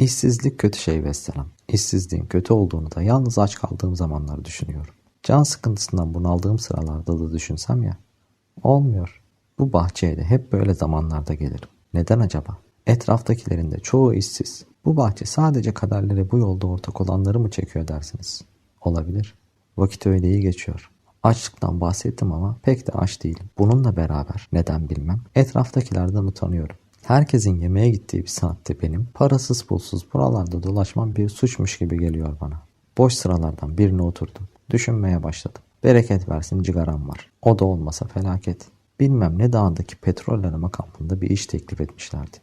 İşsizlik kötü şey vesselam. İşsizliğin kötü olduğunu da yalnız aç kaldığım zamanlar düşünüyorum. Can sıkıntısından bunaldığım sıralarda da düşünsem ya. Olmuyor. Bu bahçeye de hep böyle zamanlarda gelirim. Neden acaba? Etraftakilerin de çoğu işsiz. Bu bahçe sadece kaderleri bu yolda ortak olanları mı çekiyor dersiniz? Olabilir. Vakit öyle iyi geçiyor. Açlıktan bahsettim ama pek de aç değilim. Bununla beraber neden bilmem etraftakilerden utanıyorum. Herkesin yemeğe gittiği bir saatte benim parasız pulsuz buralarda dolaşmam bir suçmuş gibi geliyor bana. Boş sıralardan birine oturdum. Düşünmeye başladım. Bereket versin cigaram var. O da olmasa felaket. Bilmem ne dağındaki petrol arama kampında bir iş teklif etmişlerdi.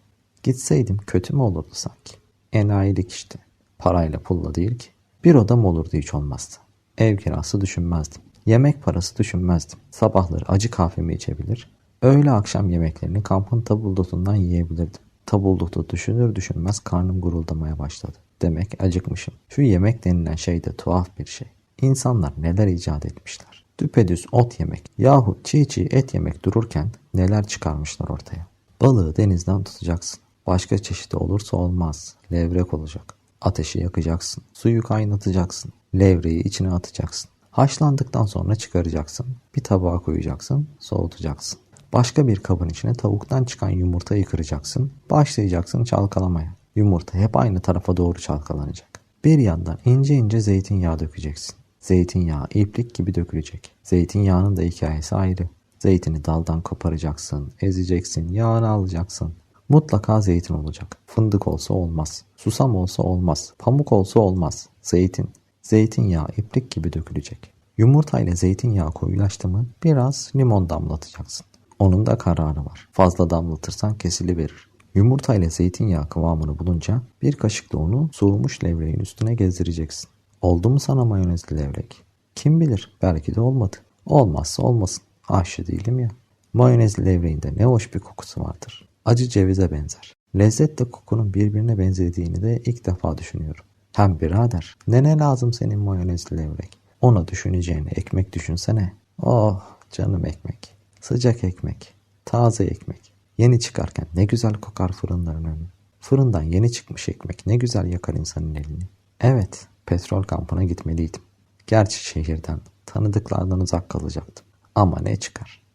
Gitseydim kötü mü olurdu sanki? Enayilik işte. Parayla pulla değil ki. Bir odam olurdu hiç olmazdı. Ev kirası düşünmezdim. Yemek parası düşünmezdim. Sabahları acı kahvemi içebilir. Öğle akşam yemeklerini kampın tabuldotundan yiyebilirdim. Tabuldotu düşünür düşünmez karnım guruldamaya başladı. Demek acıkmışım. Şu yemek denilen şey de tuhaf bir şey. İnsanlar neler icat etmişler. Düpedüz ot yemek yahut çiğ çiğ et yemek dururken neler çıkarmışlar ortaya. Balığı denizden tutacaksın. Başka çeşidi olursa olmaz. Levrek olacak. Ateşi yakacaksın. Suyu kaynatacaksın. Levreyi içine atacaksın. Haşlandıktan sonra çıkaracaksın. Bir tabağa koyacaksın. Soğutacaksın. Başka bir kabın içine tavuktan çıkan yumurtayı kıracaksın. Başlayacaksın çalkalamaya. Yumurta hep aynı tarafa doğru çalkalanacak. Bir yandan ince ince zeytinyağı dökeceksin. Zeytinyağı iplik gibi dökülecek. Zeytinyağının da hikayesi ayrı. Zeytini daldan koparacaksın, ezeceksin, yağını alacaksın. Mutlaka zeytin olacak. Fındık olsa olmaz. Susam olsa olmaz. Pamuk olsa olmaz. Zeytin. Zeytinyağı iplik gibi dökülecek. Yumurta ile zeytinyağı koyulaştı mı biraz limon damlatacaksın. Onun da kararı var. Fazla damlatırsan kesiliverir. Yumurta ile zeytinyağı kıvamını bulunca bir kaşık da onu soğumuş levreğin üstüne gezdireceksin. Oldu mu sana mayonezli levrek? Kim bilir belki de olmadı. Olmazsa olmasın. Aşçı değilim ya. Mayonezli levreğinde ne hoş bir kokusu vardır. Acı cevize benzer. Lezzetle kokunun birbirine benzediğini de ilk defa düşünüyorum. Hem birader ne ne lazım senin mayonezli levrek? Ona düşüneceğine ekmek düşünsene. Oh canım ekmek. Sıcak ekmek. Taze ekmek. Yeni çıkarken ne güzel kokar fırınların önü. Fırından yeni çıkmış ekmek ne güzel yakar insanın elini. Evet, petrol kampına gitmeliydim. Gerçi şehirden, tanıdıklardan uzak kalacaktım. Ama ne çıkar?